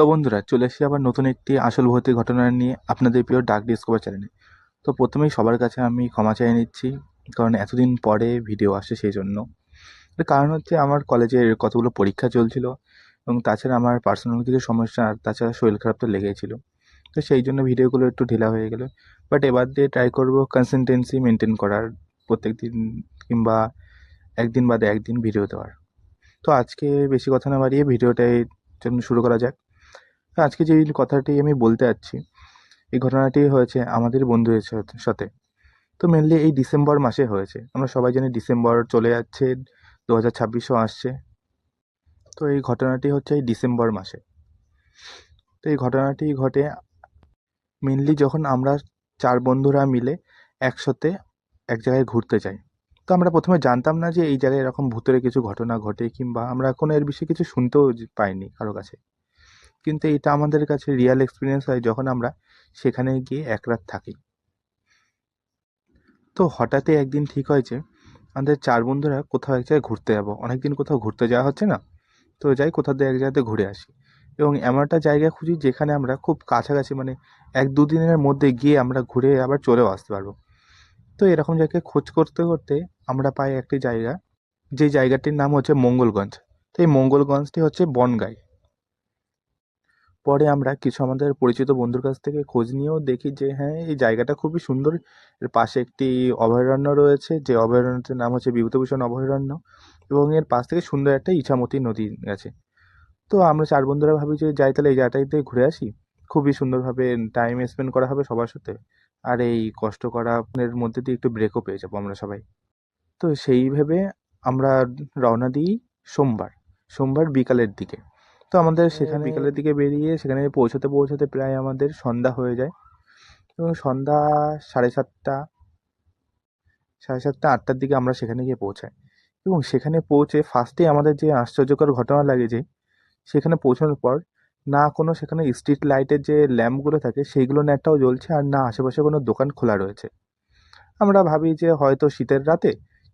তো বন্ধুরা, চলে এসেছি আবার নতুন একটি আসল ভর্তি ঘটনা নিয়ে আপনাদের প্রিয় ডাক ডিসকভার চ্যানেলে তো প্রথমেই সবার কাছে আমি ক্ষমা চেয়ে নিচ্ছি, কারণ এতদিন পরে ভিডিও আসে সেই জন্য। এর কারণ হচ্ছে আমার কলেজের কতগুলো পরীক্ষা চলছিল এবং তাছাড়া আমার পার্সোনাল কিছু সমস্যা, আর তাছাড়া শরীর খারাপ তো লেগেছিল। তো সেই জন্য ভিডিওগুলো একটু ঢিলা হয়ে গেলো। বাট এবার দিয়ে ট্রাই করব কনসিস্টেন্সি মেনটেন করার প্রত্যেক দিন কিংবা একদিন বাদে একদিন ভিডিও দেওয়ার। তো আজকে বেশি কথা না বাড়িয়ে ভিডিওটাই শুরু করা যাক। আজকে যে কথাটি আমি বলতে যাচ্ছি, এই ঘটনাটি হয়েছে আমাদের বন্ধুদের সাথে- তো মেনলি এই ডিসেম্বর মাসে হয়েছে। আমরা সবাই জানি ডিসেম্বর চলে যাচ্ছে, দু হাজার ছাব্বিশও আসছে। তো এই ঘটনাটি হচ্ছে এই ডিসেম্বর মাসে। তো এই ঘটনাটি ঘটে মেনলি যখন আমরা চার বন্ধুরা মিলে একসাথে এক জায়গায় ঘুরতে যাই। তো আমরা প্রথমে জানতাম না যে এই জায়গায় এরকম ভূতের কিছু ঘটনা ঘটে কিংবা আমরা কোনো এর বিষয়ে কিছু শুনতেও পাইনি কারও কাছে। কিন্তু এটা আমাদের কাছে রিয়েল এক্সপিরিয়েন্স হয় যখন আমরা সেখানে গিয়ে এক রাত থাকি। তো হঠাৎই একদিন ঠিক হয় যে, আমাদের চার বন্ধুরা কোথাও এক জায়গায় ঘুরতে যাব। অনেকদিন কোথাও ঘুরতে যাওয়া হচ্ছে না। তো যাই কোথাও দিয়ে এক জায়গাতে ঘুরে আসি। এবং এমন একটা জায়গা খুঁজি যেখানে আমরা খুব কাছাকাছি মানে এক দুদিনের মধ্যে গিয়ে আমরা ঘুরে আবার চলেও আসতে পারব। তো এরকম জায়গায় খোঁজ করতে করতে আমরা পাই একটি জায়গা। যে জায়গাটির নাম হচ্ছে মঙ্গলগঞ্জ। তো এই মঙ্গলগঞ্জটি হচ্ছে বনগাই পরে আমরা কিছু আমাদের পরিচিত বন্ধুর কাছ থেকে খোঁজ নিয়েও দেখি যে হ্যাঁ এই জায়গাটা খুবই সুন্দর। এর পাশে একটি অভয়ারণ্য রয়েছে, যে অভয়ারণ্যটির নাম হচ্ছে বিভূতিভূষণ অভয়ারণ্য এবং এর পাশ থেকে সুন্দর একটা ইছামতি নদী গেছে তো আমরা চার বন্ধুরা ভাবি যে, যাই তাহলে এই জায়গাটাতে ঘুরে আসি। খুবই সুন্দরভাবে টাইম স্পেন্ড করা হবে সবার সাথে। আর এই কষ্ট করার মধ্যে দিয়ে একটু ব্রেকও পেয়ে যাব আমরা সবাই। তো সেই ভেবে আমরা রওনা দিই সোমবার। সোমবার বিকালের দিকে। তো আমাদের সেখানে বিকালের দিকে বেরিয়ে সেখানে পৌঁছাতে পৌঁছাতে প্রায় আমাদের সন্ধ্যা হয়ে যায়। এবং সন্ধ্যা সাড়ে সাতটা সাড়ে সাতটা আটটার দিকে আমরা সেখানে গিয়ে পৌঁছাই। এবং সেখানে পৌঁছে ফার্স্টে আমাদের যে আশ্চর্যকর ঘটনা লাগে যে সেখানে পৌঁছানোর পর না কোনো সেখানে স্ট্রিট লাইটের যে ল্যাম্পগুলো থাকে সেইগুলো না একটাও জ্বলছে আর না আশেপাশে কোনো দোকান খোলা রয়েছে। আমরা ভাবি যে হয়তো শীতের রাতে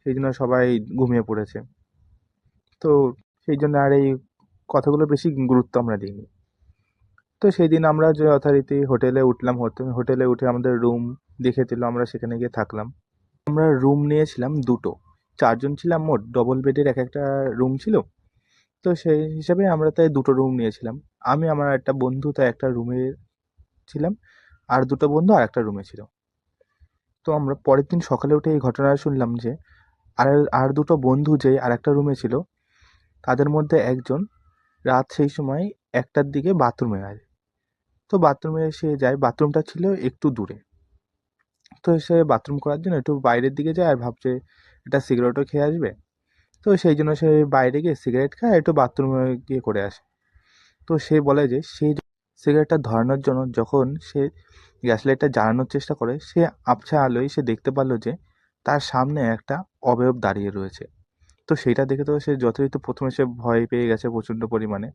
সেই জন্য সবাই ঘুমিয়ে পড়েছে। তো সেই জন্য আর এই কথাগুলো বেশি গুরুত্ব আমরা দিইনি। তো সেই দিন আমরা যে যথারীতি হোটেলে উঠলাম হোটে- হোটেলে উঠে আমাদের রুম দেখে দিল, আমরা সেখানে গিয়ে থাকলাম। আমরা রুম নিয়েছিলাম দুটো। চারজন ছিলাম মোট, ডবল বেডের এক একটা রুম ছিল। তো সেই হিসাবে আমরা তাই দুটো রুম নিয়েছিলাম। আমি, আমার একটা বন্ধু, তাই একটা রুমে ছিলাম। আর দুটো বন্ধু আর একটা রুমে ছিল। তো আমরা পরের দিন সকালে উঠে এই ঘটনা শুনলাম যে, আর আর দুটো বন্ধু যে আর একটা রুমে ছিল, তাদের মধ্যে একজন রাত সেই সময় একটার দিকে বাথরুমে যায় তো বাথরুমে সে যায় বাথরুমটা ছিল একটু দূরে। তো সে বাথরুম করার জন্য একটু বাইরের দিকে যায় আর ভাবছে একটা সিগারেটও খেয়ে আসবে। তো সেই জন্য সে বাইরে গিয়ে সিগারেট খায়, একটু বাথরুমে গিয়ে করে আসে। তো সে বলে যে সেই সিগারেটটা ধরানোর জন্য যখন সে গ্যাস লাইটটা জ্বালানোর চেষ্টা করে, সে আবছা আলোয় সে দেখতে পারল যে, তার সামনে একটা অবয়ব দাঁড়িয়ে রয়েছে। তো সেটা দেখে তো সে যথারীতি প্রথমে সে ভয় পেয়ে গেছে প্রচণ্ড পরিমাণে।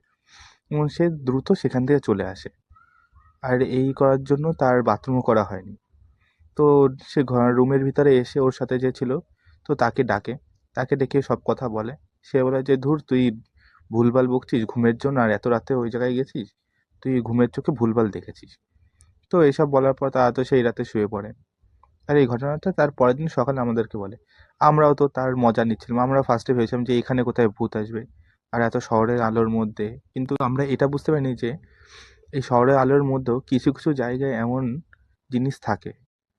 এবং সে দ্রুত সেখান থেকে চলে আসে। আর এই করার জন্য তার বাথরুমও করা হয়নি। তো সে রুমের ভিতরে এসে ওর সাথে যে ছিল, তো তাকে ডাকে। তাকে ডেকে সব কথা বলে। সে বলে যে, ধুর, তুই ভুলভাল বকছিস ঘুমের জন্য, আর এত রাতে ওই জায়গায় গেছিস? তুই ঘুমের চোখে ভুলভাল দেখেছিস। তো এইসব বলার পর তারা তো সেই রাতে শুয়ে পড়ে। আর এই ঘটনাটা তার পরের দিন সকালে আমাদেরকে বলে। আমরাও তো তার মজা নিচ্ছিলাম। আমরা ফার্স্টে ভেবেছিলাম যে এখানে কোথায় ভূত আসবে আর এত শহরের আলোর মধ্যে। কিন্তু আমরা এটা বুঝতে পারিনি যে এই শহরের আলোর মধ্যেও কিছু কিছু জায়গায় এমন জিনিস থাকে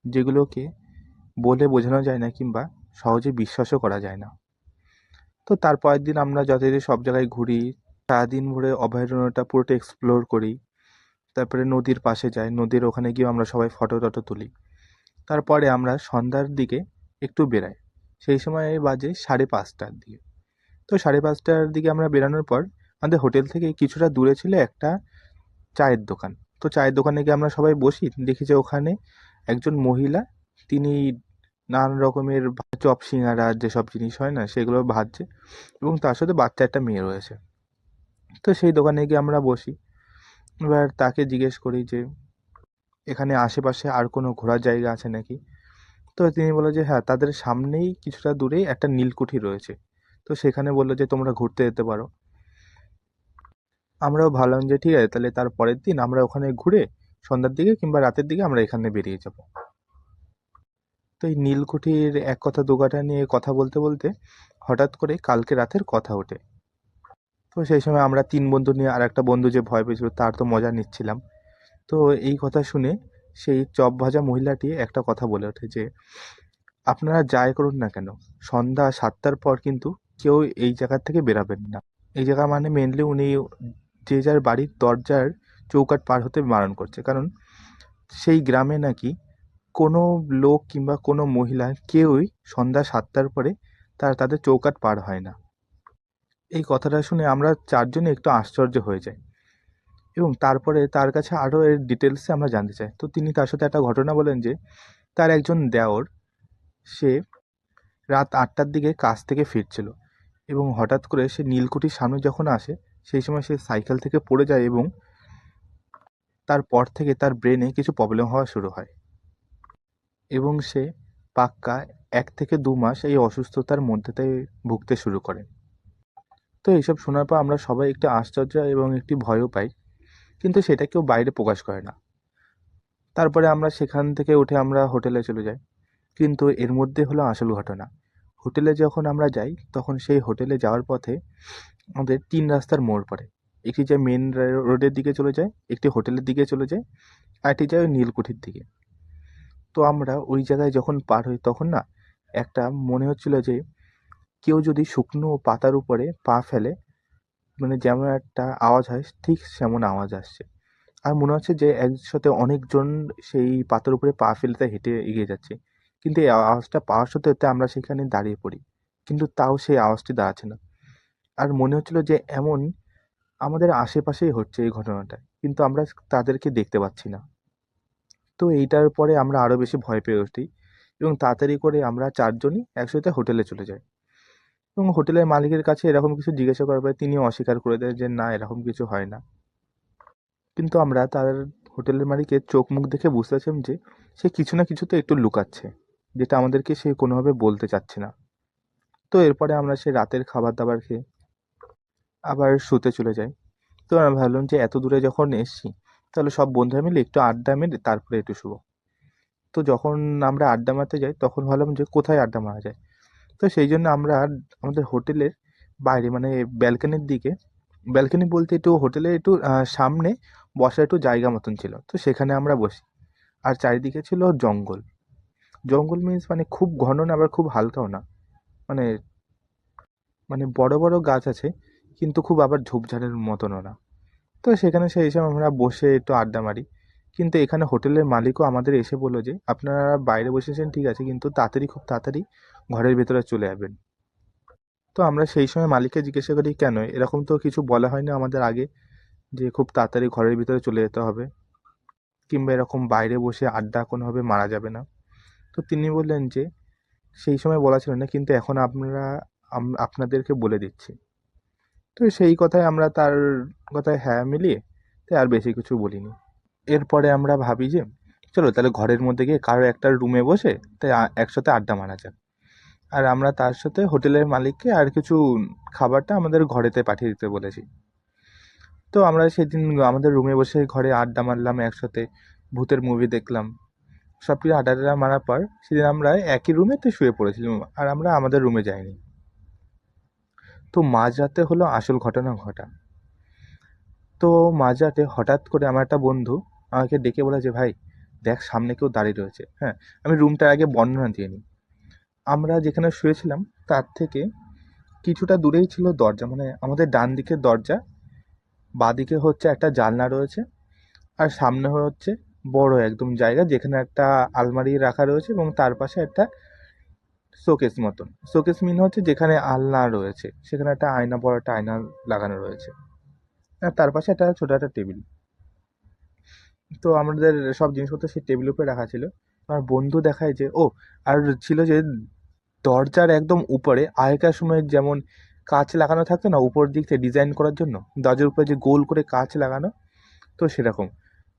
যেগুলোকে বলে বোঝানো যায় না কিংবা সহজে বিশ্বাসও করা যায় না। তো তার পরের দিন আমরা যথারীতি সব জায়গায় ঘুরি, সারাদিন ভরে অভয়ারণ্যটা পুরোটা এক্সপ্লোর করি। তারপরে নদীর পাশে যাই। নদীর ওখানে গিয়ে আমরা সবাই ফটো টটো তুলি। তারপরে আমরা সন্ধ্যার দিকে একটু বেরাই। সেই সময় বাজে সাড়ে পাঁচটার দিকে। তো সাড়ে পাঁচটার দিকে আমরা বেরানোর পর আমাদের হোটেল থেকে কিছুটা দূরে ছিল একটা চায়ের দোকান। তো চায়ের দোকানে গিয়ে আমরা সবাই বসি, দেখি যে ওখানে একজন মহিলা, তিনি নানান রকমের চপ, সিঙ্গারা যেসব জিনিস হয় না, সেগুলো ভাজছে এবং তার সাথে বাচ্চা একটা মেয়ে রয়েছে। তো সেই দোকানে গিয়ে আমরা বসি। এবার তাকে জিজ্ঞেস করি যে এখানে আশেপাশে আর কোনো ঘোরার জায়গা আছে নাকি? তো তিনি বলল যে হ্যাঁ তাদের সামনেই কিছুটা দূরেই একটা নীলকুঠি রয়েছে। তো সেখানে বলল যে, তোমরা ঘুরতে যেতে পারো। আমরাও ভাবলাম যে, ঠিক আছে, তাহলে তার পরের দিন আমরা ওখানে ঘুরে সন্ধ্যার দিকে কিংবা রাতের দিকে আমরা এখানে বেরিয়ে যাব। তো এই নীলকুঠির এক কথা দু কথা নিয়ে কথা বলতে বলতে হঠাৎ করে কালকে রাতের কথা ওঠে। তো সেই সময় আমরা তিন বন্ধু নিয়ে আর একটা বন্ধু যে ভয় পেয়েছিল, তার তো মজা নিচ্ছিলাম। তো এই কথা শুনে সেই চপ ভাজা মহিলাটি একটা কথা বলে ওঠে যে, আপনারা যাই করুন না কেন, সন্ধ্যা সাতটার পর কিন্তু কেউ এই জায়গা থেকে বেরাবেন না। এই জায়গা মানে মেনলি উনি যে যার বাড়ির দরজার চৌকাঠ পার হতে বারণ করছে। কারণ সেই গ্রামে নাকি কোনো লোক কিংবা কোনো মহিলা কেউই সন্ধ্যা সাতটার পরে তার, তাদের চৌকাঠ পার হয় না। এই কথাটা শুনে আমরা চারজনে একটু আশ্চর্য হয়ে যাই। এবং তারপরে তার কাছে আরও এর ডিটেলসে আমরা জানতে চাই। তো তিনি তার সাথে একটা ঘটনা বলেন যে, তার একজন দেওর, সে রাত আটটার দিকে কাজ থেকে ফিরছিল এবং হঠাৎ করে সে নীলকুঠির সামনে যখন আসে, সেই সময় সে সাইকেল থেকে পড়ে যায় এবং তারপর থেকে তার ব্রেনে কিছু প্রবলেম হওয়া শুরু হয়। এবং সে পাক্কা এক থেকে দু মাস এই অসুস্থতার মধ্যেতেই ভুগতে শুরু করে। তো এইসব শোনার পর আমরা সবাই একটু আশ্চর্য এবং একটি ভয়ও পাই। কিন্তু সেটা কেউ বাইরে প্রকাশ করে না। তারপরে আমরা সেখান থেকে উঠে আমরা হোটেলে চলে যাই। কিন্তু এর মধ্যে হলো আসল ঘটনা। হোটেলে যখন আমরা যাই, তখন সেই হোটেলে যাওয়ার পথে আমাদের তিন রাস্তার মোড় পড়ে। একটি যায় মেন রোডের দিকে চলে যায়, একটি হোটেলের দিকে চলে যায়, আর একটি যায় ওই নীলকুঠির দিকে। তো আমরা ওই জায়গায় যখন পার হই, তখন না একটা মনে হচ্ছিল যে কেউ যদি শুকনো পাতার উপরে পা ফেলে মানে যেমন একটা আওয়াজ হয়, ঠিক সেমন আওয়াজ আসছে। আর মনে হচ্ছে যে একসাথে অনেকজন সেই পাতার উপরে পা ফেলতে হেঁটে এগিয়ে যাচ্ছে। কিন্তু এই আওয়াজটা পাওয়ার সাথে সাথে আমরা সেখানে দাঁড়িয়ে পড়ি। কিন্তু তাও সেই আওয়াজটি দাঁড়াচ্ছে না। আর মনে হচ্ছিল যে এমন আমাদের আশেপাশেই হচ্ছে এই ঘটনাটা, কিন্তু আমরা তাদেরকে দেখতে পাচ্ছি না। তো এইটার পরে আমরা আরও বেশি ভয় পেয়ে উঠি এবং তাড়াতাড়ি করে আমরা চারজনই একসাথে হোটেলে চলে যাই। এবং হোটেলের মালিকের কাছে এরকম কিছু জিজ্ঞাসা করার পরে তিনি অস্বীকার করে দেয় যে, না, এরকম কিছু হয় না। কিন্তু আমরা তার হোটেলের মালিকের চোখ মুখ দেখে বুঝতে পারছিলাম যে, সে কিছু না কিছু তো একটু লুকাচ্ছে, যেটা আমাদেরকে সে কোনোভাবে বলতে চাচ্ছে না। তো এরপরে আমরা সে রাতের খাবার দাবার খেয়ে আবার শুতে চলে যাই। তো আমি ভাবলাম যে, এত দূরে যখন এসছি, তাহলে সব বন্ধুরা মিলে একটু আড্ডা মেরে তারপরে একটু শুবো। তো যখন আমরা আড্ডা মারতে যাই, তখন ভাবলাম যে, কোথায় আড্ডা মারা যায়? তো সেই জন্য আমরা আমাদের হোটেলের বাইরে মানে ব্যালকানির দিকে, ব্যালকানি বলতে একটু হোটেলে একটু সামনে বসার একটু জায়গা মতন ছিল। তো সেখানে আমরা বসি। আর চারিদিকে ছিল জঙ্গল। জঙ্গল মিন্স মানে খুব ঘন না, আবার খুব হালকাও না। মানে মানে বড় বড় গাছ আছে, কিন্তু খুব আবার ঝোপঝাড়ের মতনও না। তো সেখানে সেই হিসাবে আমরা বসে একটু আড্ডা মারি। কিন্তু এখানে হোটেলের মালিকও আমাদের এসে বলল যে, আপনারা বাইরে বসেছেন, ঠিক আছে, কিন্তু তাড়াতাড়ি, খুব তাড়াতাড়ি ঘরের ভেতরে চলে যাবেন তো আমরা সেই সময় মালিককে জিজ্ঞাসা করি, কেন? এরকম তো কিছু বলা হয়নি আমাদের আগে যে, খুব তাড়াতাড়ি ঘরের ভিতরে চলে যেতে হবে কিংবা এরকম বাইরে বসে আড্ডা কোনোভাবে মারা যাবে না? তো তিনি বললেন যে, সেই সময় বলা ছিল না, কিন্তু এখন আপনারা আপনাদেরকে বলে দিচ্ছি। তো সেই কথায় আমরা তার কথায় হ্যাঁ মিলিয়ে, তাই আর বেশি কিছু বলিনি। এরপরে আমরা ভাবি যে, চলো তাহলে ঘরের মধ্যে গিয়ে কারও একটা রুমে বসে তাই একসাথে আড্ডা মারা যাক। আর আমরা তার সাথে হোটেলের মালিককে আর কিছু খাবারটা আমাদের ঘরেতে পাঠিয়ে দিতে বলেছি। তো আমরা সেদিন আমাদের রুমে বসে ঘরে আড্ডা মারলাম একসাথে, ভূতের মুভি দেখলাম। সব কিছু আড্ডা মারার পর সেদিন আমরা একই রুমেতে শুয়ে পড়েছিলাম আর আমরা আমাদের রুমে যাইনি। তো মাঝরাতে হলো আসল ঘটনা ঘটা। তো মাঝরাতে হঠাৎ করে আমার একটা বন্ধু আমাকে ডেকে বলে যে, ভাই, দেখ সামনে কেউ দাঁড়িয়ে রয়েছে। হ্যাঁ আমি রুমটার আগে বর্ণনা দিয়ে নিই। আমরা যেখানে শুয়েছিলাম, তার থেকে কিছুটা দূরেই ছিল দরজা মানে আমাদের ডান দিকের দরজা, বাঁদিকে হচ্ছে একটা জানলা রয়েছে, আর সামনে হচ্ছে বড় একদম জায়গা, যেখানে একটা আলমারি রাখা রয়েছে এবং তার পাশে একটা শোকেস মতন। শোকেস মিন হচ্ছে যেখানে আলনা রয়েছে, সেখানে একটা আয়না বড় একটা আয়না লাগানো রয়েছে। আর তার পাশে একটা ছোটো একটা টেবিল। তো আমাদের সব জিনিসপত্র সেই টেবিলের উপরে রাখা ছিল। আমার বন্ধু দেখায় যে, ও, আর ছিল যে দরজার একদম উপরে আগেকার সময় যেমন কাঁচ লাগানো থাকতো না, উপর দিক থেকে ডিজাইন করার জন্য, দরজার উপরে যে গোল করে কাঁচ লাগানো, তো সেরকম।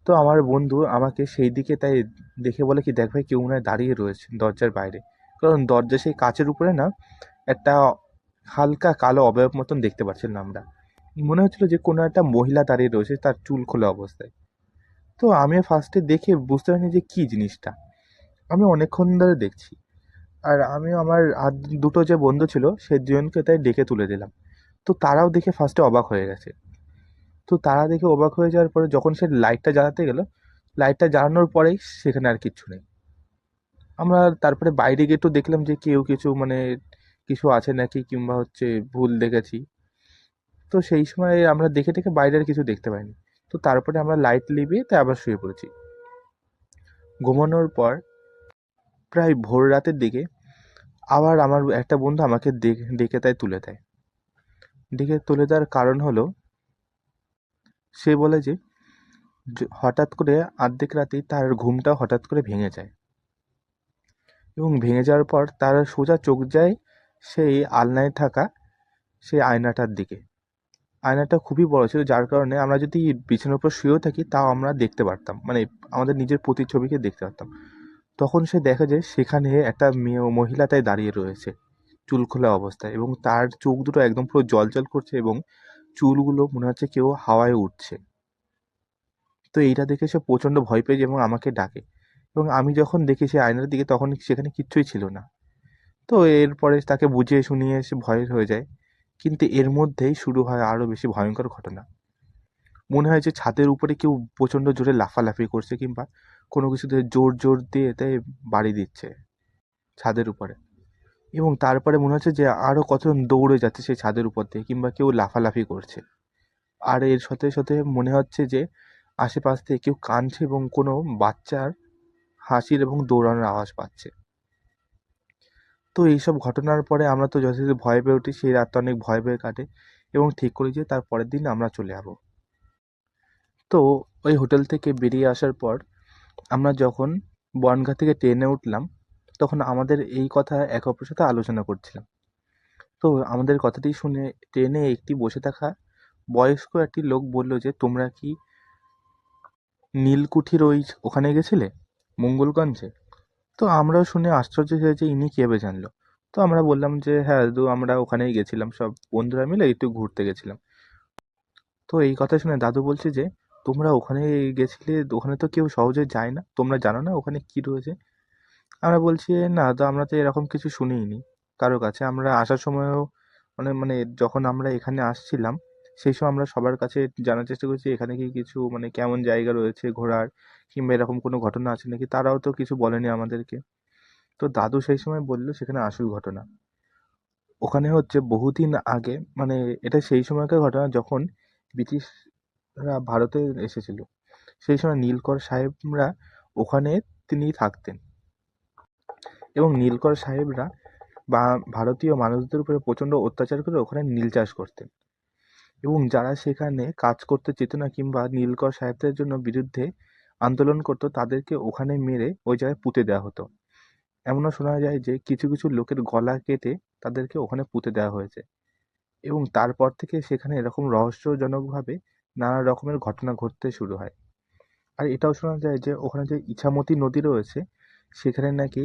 তো আমার বন্ধু আমাকে সেই দিকে তাই দেখে বলে কি, দেখ ভাই, কেউ মনে দাঁড়িয়ে রয়েছে দরজার বাইরে। কারণ দরজা সেই কাঁচের উপরে না, একটা হালকা কালো অবয়ব মতন দেখতে পাচ্ছিলাম আমরা। মনে হচ্ছিল যে কোনো একটা মহিলা দাঁড়িয়ে রয়েছে তার চুল খোলা অবস্থায়। তো আমি ফার্স্টে দেখে বুঝতে পারিনি যে কী জিনিসটা। আমি অনেকক্ষণ ধরে দেখছি। আর আমি আমার আর দুটো যে বন্ধু ছিল, সে দুজনকে তাই ডেকে তুলে দিলাম। তো তারাও দেখে ফার্স্টে অবাক হয়ে গেছে। তো তারা দেখে অবাক হয়ে যাওয়ার পরে যখন সে লাইটটা জ্বালাতে গেল লাইটটা জ্বালানোর পরেই সেখানে আর কিচ্ছু নেই। আমরা তারপরে বাইরে গিয়ে একটু দেখলাম যে কেউ কিছু মানে কিছু আছে নাকি কিংবা হচ্ছে ভুল দেখেছি। তো সেই সময় আমরা দেখে দেখে বাইরে আর কিছু দেখতে পাইনি। তো তারপরে আমরা লাইট লিভিয়ে তাই আবার শুয়ে পড়েছি। ঘুমানোর পর প্রায় ভোর রাতের দিকে আবার আমার একটা বন্ধু আমাকে ডেকে তাই তুলে দেয়। ডেকে তুলে দেওয়ার কারণ হলো সে বলে যে হঠাৎ করে আর্ধেক রাতেই তার ঘুমটা হঠাৎ করে ভেঙে যায়। এবং ভেঙে যাওয়ার পর তার সোজা চোখ যায় সেই আলনায় থাকা সেই আয়নাটার দিকে। আয়নাটা খুবই বড় ছিল, যার কারণে আমরা যদি বিছানার উপর শুয়েও থাকি, তাও আমরা দেখতে পারতাম। মানে আমাদের নিজের প্রতিচ্ছবিকে দেখতে পারতাম। তখন সে দেখা যায় সেখানে একটা মেয়ে মহিলা তাই দাঁড়িয়ে রয়েছে, চুল খোলা অবস্থায় এবং তার চোখ দুটো একদম পুরো জল করছে এবং চুলগুলো মনে হচ্ছে কেউ হাওয়ায় উঠছে। তো এইটা দেখে সে প্রচণ্ড ভয় পেয়ে যায় এবং আমাকে ডাকে। এবং আমি যখন দেখি সেই আয়নার দিকে, তখন সেখানে কিচ্ছুই ছিল না। তো এরপরে তাকে বুঝিয়ে শুনিয়ে সে ভয়ের হয়ে যায়। কিন্তু এর মধ্যেই শুরু হয় আরও বেশি ভয়ঙ্কর ঘটনা। মনে হয় যে ছাদের উপরে কেউ প্রচণ্ড জোরে লাফালাফি করছে কিংবা কোনো কিছুতে জোর জোর দিয়ে তাই বাড়ি দিচ্ছে ছাদের উপরে। এবং তারপরে মনে হচ্ছে যে আরও কতজন দৌড়ে যাচ্ছে সেই ছাদের উপর দিয়ে কিংবা কেউ লাফালাফি করছে। আর এর সাথে সাথে মনে হচ্ছে যে আশেপাশ থেকে কেউ কাঁদছে এবং কোনো বাচ্চার হাসির এবং দৌড়ানোর আওয়াজ পাচ্ছে। তো এইসব ঘটনার পরে আমরা তো যথেষ্ট ভয় পেয়ে উঠি, সেই রাতটা অনেক ভয় পেয়ে কাটে এবং ঠিক করি যে তার পরের দিন আমরা চলে যাব। তো ওই হোটেল থেকে বেরিয়ে আসার পর আমরা যখন বনগাঁ থেকে ট্রেনে উঠলাম, তখন আমাদের এই কথা একে অপরের সাথে আলোচনা করছিলাম। তো আমাদের কথাটি শুনে ট্রেনে একটি বসে থাকা বয়স্ক একটি লোক বলল যে, তোমরা কি নীলকুঠির ওই ওখানে গেছিলে? মঙ্গলগঞ্জে? তো আমরাও শুনে আশ্চর্য হয়ে যে ইনি কীভাবে জানলো। তো আমরা বললাম যে হ্যাঁ দাদু আমরা ওখানেই গেছিলাম, সব বন্ধুরা মিলে একটু ঘুরতে গেছিলাম। তো এই কথা শুনে দাদু বলছে যে, তোমরা ওখানে গেছিলে, ওখানে তো কেউ সহজে যায় না। তোমরা জানো না ওখানে কী রয়েছে? আমরা বলছি, না, তো আমরা তো এরকম কিছু শুনিনি কারও কাছে আমরা আসার সময়ও মানে মানে যখন আমরা এখানে আসছিলাম, সেই সময় আমরা সবার কাছে জানার চেষ্টা করছি, এখানে কি কিছু মানে কেমন জায়গা রয়েছে ঘোরার? কিংবা এরকম কোনো ঘটনা আছে নাকি? তারাও তো কিছু বলেনি আমাদেরকে। তো দাদু সেই সময় বলল, সেখানে আসল ঘটনা। ওখানে হচ্ছে বহুদিন আগে মানে এটা সেই সময়কার ঘটনা যখন ব্রিটিশরা ভারতে এসেছিল। সেই সময় নীলকর সাহেবরা ওখানে তিনি থাকতেন। এবং নীলকর সাহেবরা বা ভারতীয় মানুষদের উপরে প্রচণ্ড অত্যাচার করে ওখানে নীল চাষ করতেন। এবং যারা সেখানে কাজ করতে যেত না কিংবা নীলকর সাহেবদের জন্য বিরুদ্ধে আন্দোলন করতো, তাদেরকে ওখানে মেরে ওই জায়গায় পুঁতে দেওয়া হতো। এমনও শোনা যায় যে, কিছু কিছু লোকের গলা কেটে তাদেরকে ওখানে পুঁতে দেওয়া হয়েছে। এবং তারপর থেকে সেখানে এরকম রহস্যজনকভাবে নানা রকমের ঘটনা ঘটতে শুরু হয়। আর এটাও শোনা যায় যে, ওখানে যে ইছামতি নদী রয়েছে, সেখানে নাকি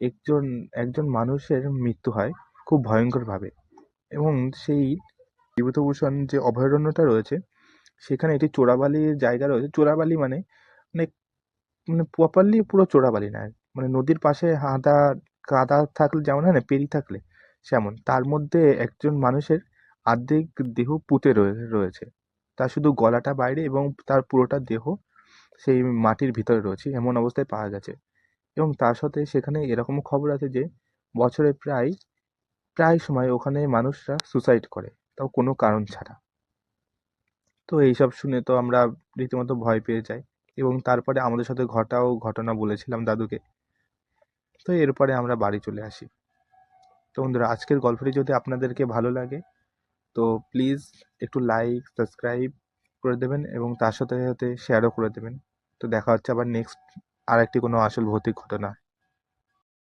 একজন একজন মানুষের মৃত্যু হয় খুব ভয়ঙ্করভাবে। এবং সেই বিভূতিভূষণ যে অভয়ারণ্যটা রয়েছে, সেখানে একটি চোরাবালির জায়গা রয়েছে। চোরাবালি মানে মানে প্রপারলি পুরো চোরাবালি না। মানে নদীর পাশে হাঁদা কাদা থাকলে যেমন হয় না, পেরি থাকলে সেমন। তার মধ্যে একজন মানুষের আর্ধেক দেহ পুঁতে রয়ে, রয়েছে। তার শুধু গলাটা বাইরে এবং তার পুরোটা দেহ সেই মাটির ভিতরে রয়েছে, এমন অবস্থায় পাওয়া গেছে। এবং তার সাথে সেখানে এরকম খবর আছে যে, বছরে প্রায় প্রায় সময় ওখানে মানুষরা সুসাইড করে। তাও কোনো কারণ ছাড়া। তো এইসব শুনে তো আমরা রীতিমতো ভয় পেয়ে যাই। এবং তারপরে আমাদের সাথে ঘটাও ঘটনা বলেছিলাম দাদুকে। তো এরপরে আমরা বাড়ি চলে আসি। তো বন্ধুরা, আজকের গল্পটি যদি আপনাদেরকে ভালো লাগে, তো প্লিজ একটু লাইক সাবস্ক্রাইব করে দেবেন এবং তার সাথে সাথে শেয়ারও করে দেবেন। তো দেখা হচ্ছে আবার নেক্সট আর একটি কোনো আসল ভৌতিক ঘটনা।